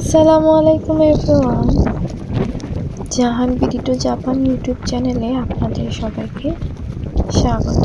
আসসালামু আলাইকুম everyone. Jahan BD to Japan YouTube চ্যানেলে আপনাদের সবাইকে স্বাগত।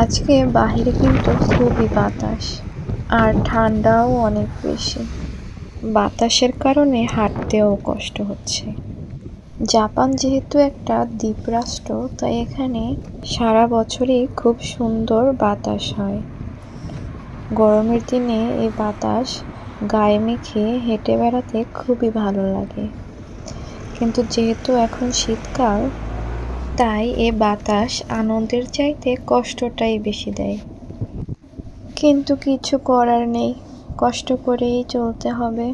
আজকে বাহিরে কিন্তু খুবই বাতাস আর ঠান্ডাও অনেক বেশি। বাতাসের কারণে হাঁটতেও কষ্ট হচ্ছে। জাপান যেহেতু একটা দ্বীপরাষ্ট্র তাই এখানে সারা বছরই খুব সুন্দর বাতাস হয়। গরমের দিনে এই বাতাস গায়ে মেখে হেঁটে বেড়াতে খুবই ভালো লাগে। কিন্তু যেহেতু এখন শীতকাল, তাই এ বাতাস আনন্দের চাইতে কষ্টটাই বেশি দেয়। কিন্তু কিছু করার নেই, কষ্ট করেই চলতে হবে।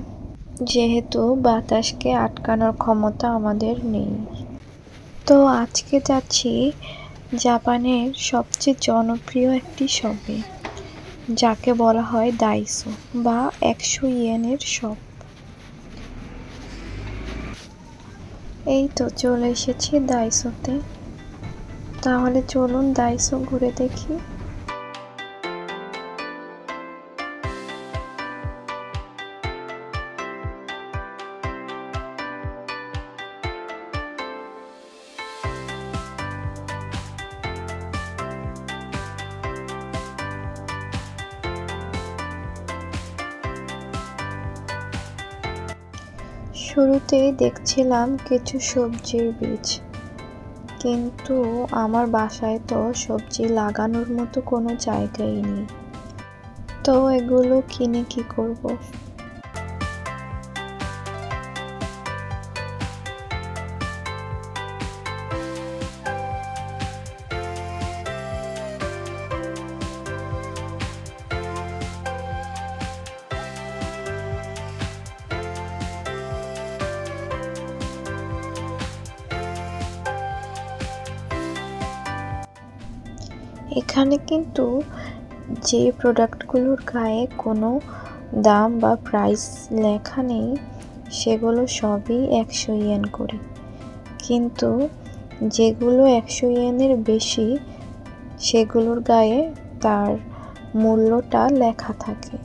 যেহেতু বাতাসকে আটকানোর ক্ষমতা আমাদের নেই। তো আজকে যাচ্ছি জাপানের সবচেয়ে জনপ্রিয় একটি শপে। যাকে বলা হয় দাইসো বা একশো ইয়েনের শপ এই তো চলে এসেছি দাইসোতে তাহলে চলুন দাইসো ঘুরে দেখি। শুরুতেই দেখছিলাম কিছু সবজির বীজ কিন্তু আমার বাসায় তো সবজি লাগানোর মতো কোনো জায়গাই নেই তো এগুলো কিনে কি করব। এখানে কিন্তু যে প্রোডাক্টগুলোর গায়ে কোনো দাম বা প্রাইস লেখা নেই, সেগুলো সবই একশো ইয়েন করে। কিন্তু যেগুলো একশো ইয়েনের বেশি, সেগুলোর গায়ে তার মূল্যটা লেখা থাকে।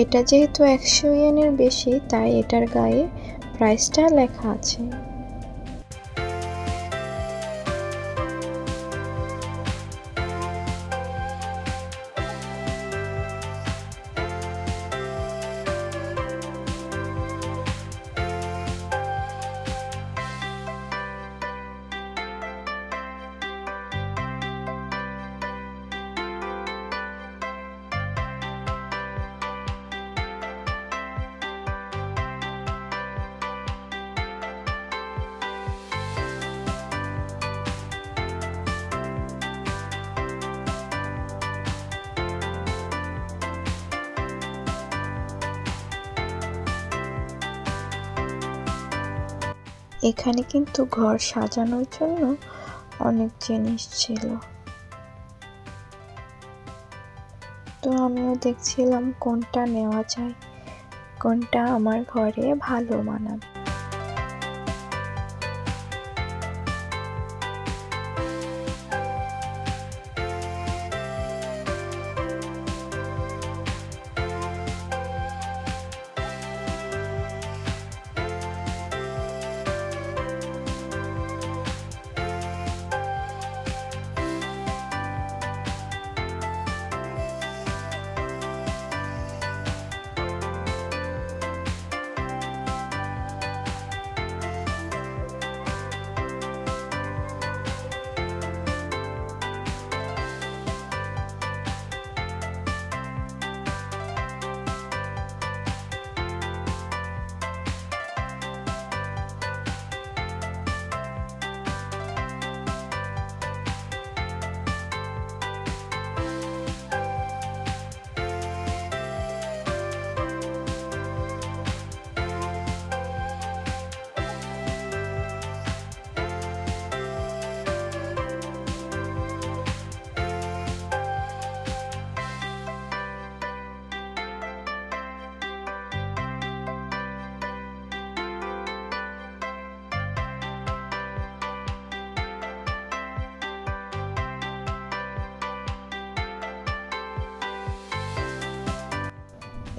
এটা যেহেতু একশো ইয়েনের বেশি, তাই এটার গায়ে প্রাইসটা লেখা আছে। এখানে কিন্তু ঘর সাজানোর জন্য অনেক জিনিস ছিল। তো আমিও দেখছিলাম কোনটা নেওয়া যায়, কোনটা আমার ঘরে ভালো মানাবে।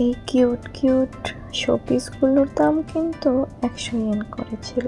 এই কিউট কিউট শোপিসগুলোর দাম কিন্তু একশো ইয়েন করেছিল।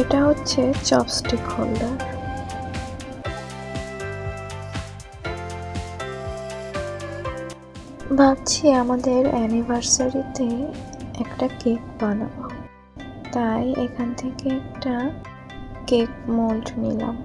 এটা হচ্ছে চপস্টিক হোল্ডার। ভাবছি আমাদের অ্যানিভার্সারিতে একটা কেক বানাবো। তাই এখান থেকে একটা কেক মোল্ড নিলাম।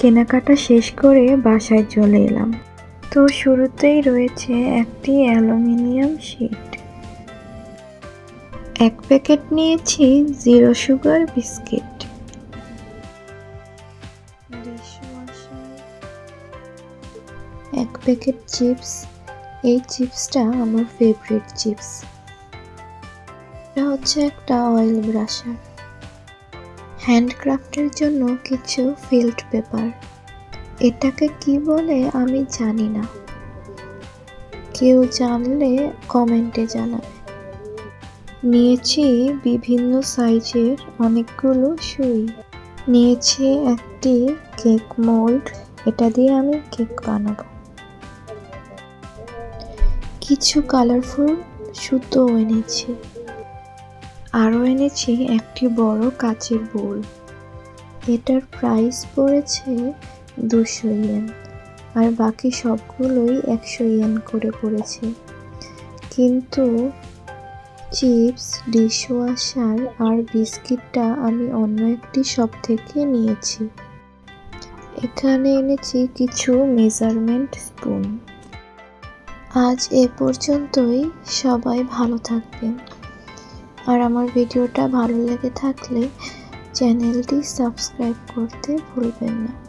কেনাকাটা শেষ করে বাসায় চলে এলাম। তো শুরুতেই রয়েছে একটি অ্যালুমিনিয়াম শিট। এক প্যাকেট নিয়েছি জিরো সুগার বিস্কিট। এক প্যাকেট চিপস। এই চিপসটা আমার ফেভারিট চিপস। এটা হচ্ছে একটা অয়েল ব্রাশার। হ্যান্ডক্রাফটের জন্য কিছু ফিল্ড পেপার। এটাকে কি বলে আমি জানি না। কেউ জানলে কমেন্টে জানাবে। নিয়েছি বিভিন্ন সাইজের অনেকগুলো সুই। নিয়েছি একটি কেক মোল্ড। এটা দিয়ে আমি কেক বানাবো। কিছু কালারফুল সুতো এনেছি। আরও এনেছি একটি বড় কাচের বোল। এটার প্রাইস পড়েছে দুশো ইয়েন আর বাকি সবগুলোই একশো ইয়েন করে পড়েছে। কিন্তু চিপস, ডিশওয়াশার আর বিস্কিটটা আমি অন্য একটি শপ থেকে নিয়েছি। এখানে এনেছি কিছু মেজারমেন্ট স্পুন আজ এ পর্যন্তই, সবাই ভালো থাকবেন। আর আমার ভিডিওটা ভালো লেগে থাকলে চ্যানেলটি সাবস্ক্রাইব করতে ভুলবেন না।